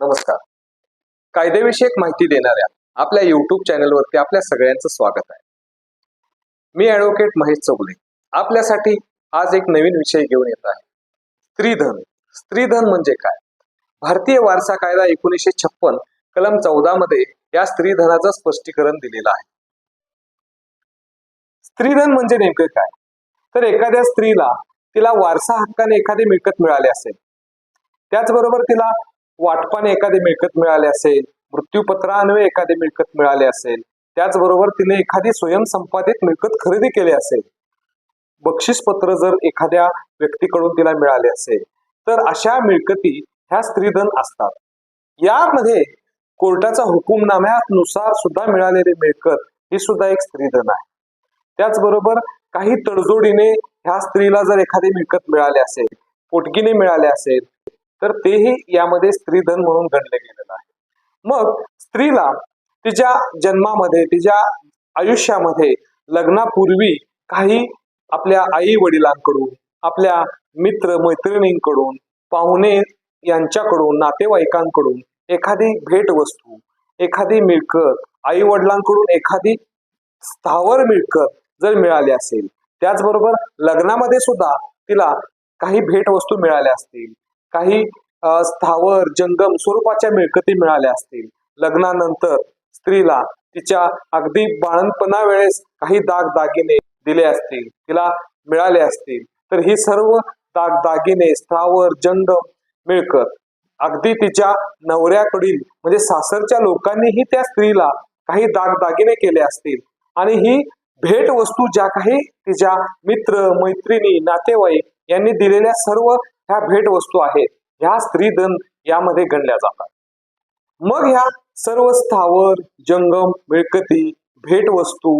नमस्कार. कायदेविषयक माहिती देणाऱ्या आपल्या युट्यूब चॅनलवरती आपल्या सगळ्यांचं स्वागत आहे. मी ॲडव्होकेट महेश चौगले. आपल्यासाठी आज एक नवीन विषय घेऊन येत आहे. स्त्रीधन. स्त्रीधन म्हणजे काय? भारतीय वारसा कायदा एकोणीसशे छप्पन कलम चौदा मध्ये या स्त्रीधनाचं स्पष्टीकरण दिलेलं आहे. स्त्रीधन म्हणजे नेमकं काय? तर एखाद्या स्त्रीला तिला वारसा हक्काने एखादी मिळकत मिळाली असेल. त्याचबरोबर तिला वाटपाने एखादी मिळकत मिळाली असेल मृत्यूपत्रान्वये एखादी मिळकत मिळाली असेल त्याचबरोबर तिने एखादी स्वयंसंपादित मिळकत खरेदी केली असेल बक्षीसपत्र जर एखाद्या व्यक्तीकडून तिला मिळाले असेल तर अशा मिळकती ह्या स्त्रीधन असतात. यामध्ये कोर्टाचा हुकुमनाम्यानुसार सुद्धा मिळालेली मिळकत ही सुद्धा एक स्त्रीधन आहे. त्याचबरोबर काही तडजोडीने ह्या स्त्रीला जर एखादी मिळकत मिळाली असेल पोटगीने मिळाले असेल तर तेही यामध्ये स्त्रीधन म्हणून गणले गेलेलं आहे. मग स्त्रीला तिच्या जन्मामध्ये तिच्या आयुष्यामध्ये लग्नापूर्वी काही आपल्या आई वडिलांकडून आपल्या मित्र मैत्रिणींकडून पाहुणे यांच्याकडून नातेवाईकांकडून एखादी भेटवस्तू एखादी मिळकत आई वडिलांकडून एखादी स्थावर मिळकत जर मिळाली असेल त्याचबरोबर लग्नामध्ये सुद्धा तिला काही भेटवस्तू मिळाल्या असतील काही स्थावर जंगम स्वरूपाच्या मिळकती मिळाल्या असतील. लग्नानंतर स्त्रीला तिच्या अगदी बाळणपणा वेळेस काही दाग दागिने दिले असतील. तिला मिळाले असतील. तर ही सर्व दाग दागिने स्थावर जंगम मिळकत अगदी तिच्या नवऱ्याकडील म्हणजे सासरच्या लोकांनीही त्या स्त्रीला काही दाग दागिने केले असतील. आणि ही भेट वस्तू ज्या काही तिच्या मित्र मैत्रिणी नातेवाईक यांनी दिलेल्या सर्व ह्या भेटवस्तू आहेत. ह्या स्त्रीधन यामध्ये गणल्या जातात. मग ह्या सर्व स्थावर जंगम मिळकती भेटवस्तू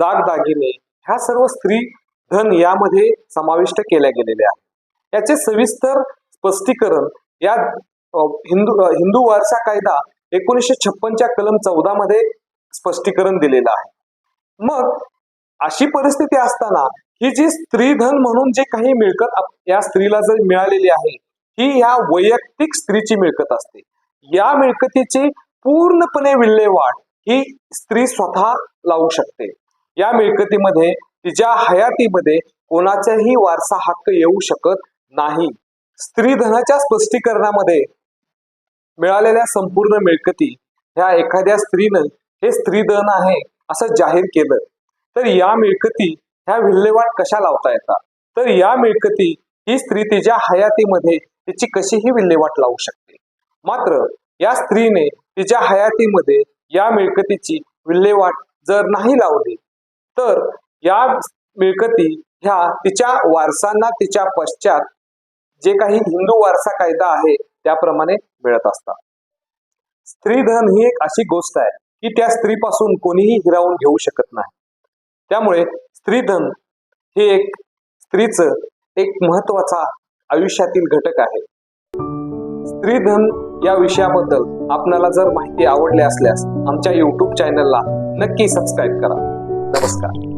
दागदागिने ह्या सर्व स्त्री धन यामध्ये समाविष्ट केल्या गेलेल्या आहेत. याचे सविस्तर स्पष्टीकरण या हिंदू हिंदू वारसा कायदा एकोणीसशे छप्पनच्या कलम चौदा मध्ये स्पष्टीकरण दिलेलं आहे. मग अशी परिस्थिती असताना ही जी स्त्रीधन म्हणून जे काही मिळकत या स्त्रीला जर मिळालेली आहे ही या वैयक्तिक स्त्रीची मिळकत असते. या मिळकतीची पूर्णपणे विल्हेवाट ही स्त्री स्वतः लावू शकते. या मिळकतीमध्ये तिच्या हयातीमध्ये कोणाचाही वारसा हक्क येऊ शकत नाही. स्त्रीधनाच्या स्पष्टीकरणामध्ये मिळालेल्या संपूर्ण मिळकती ह्या एखाद्या स्त्रीनं हे स्त्रीधन आहे असं जाहीर केलं. तर या मिळकती ह्या विल्हेवाट कशा लावता येतात? तर या मिळकती ही स्त्री तिच्या हयातीमध्ये तिची कशीही विल्हेवाट लावू शकते. मात्र या स्त्रीने तिच्या हयातीमध्ये या मिळकतीची विल्हेवाट जर नाही लावली तर या मिळकती ह्या तिच्या वारसांना तिच्या पश्चात जे काही हिंदू वारसा कायदा आहे त्याप्रमाणे मिळत असतात. स्त्रीधन ही एक अशी गोष्ट आहे की त्या स्त्रीपासून कोणीही हिरावून घेऊ शकत नाही. त्यामुळे स्त्रीधन हे एक स्त्रीचं एक महत्त्वाचा आयुष्यातील घटक आहे. स्त्रीधन या विषयाबद्दल आपणाला जर माहिती आवडली असल्यास आमच्या युट्यूब चॅनलला नक्की सबस्क्राईब करा. नमस्कार.